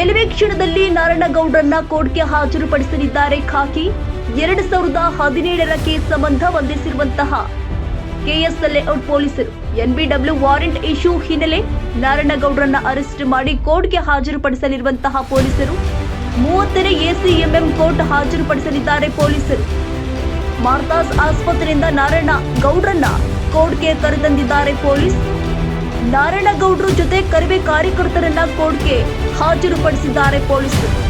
ಕೆಲವೇ ಕ್ಷಣದಲ್ಲಿ ನಾರಾಯಣಗೌಡರನ್ನ ಕೋರ್ಟ್ಗೆ ಹಾಜರುಪಡಿಸಲಿದ್ದಾರೆ ಖಾಕಿ. ಎರಡು ಸಾವಿರದ ಹದಿನೇಳರ ಕೇಸ್ ಸಂಬಂಧ ಬಂಧಿಸಿರುವಂತಹ ಕೆಎಸ್ಎಲ್ ಲೇಔಟ್ ಪೊಲೀಸರು ಎನ್ಬಿಡಬ್ಲ್ಯೂ ವಾರೆಂಟ್ ಇಶ್ಯೂ ಹಿನ್ನೆಲೆ ನಾರಾಯಣಗೌಡರನ್ನ ಅರೆಸ್ಟ್ ಮಾಡಿ ಕೋರ್ಟ್ಗೆ ಹಾಜರುಪಡಿಸಲಿರುವಂತಹ ಪೊಲೀಸರು. ಮೂವತ್ತನೇ ಎಸಿಎಂಎಂ ಕೋರ್ಟ್ ಹಾಜರುಪಡಿಸಲಿದ್ದಾರೆ ಪೊಲೀಸರು. ಮಾರ್ತಾಸ್ ಆಸ್ಪತ್ರೆಯಿಂದ ನಾರಾಯಣ ಗೌಡ್ರನ್ನ ಕೋರ್ಟ್ಗೆ ಕರೆತಂದಿದ್ದಾರೆ ಪೊಲೀಸ್. ನಾರಾಯಣಗೌಡ್ರ ಜೊತೆ ಕರಿವೆ ಕಾರ್ಯಕರ್ತರನ್ನ ಕೋರ್ಟ್ಗೆ ಹಾಜರುಪಡಿಸಿದ್ದಾರೆ ಪೊಲೀಸರು.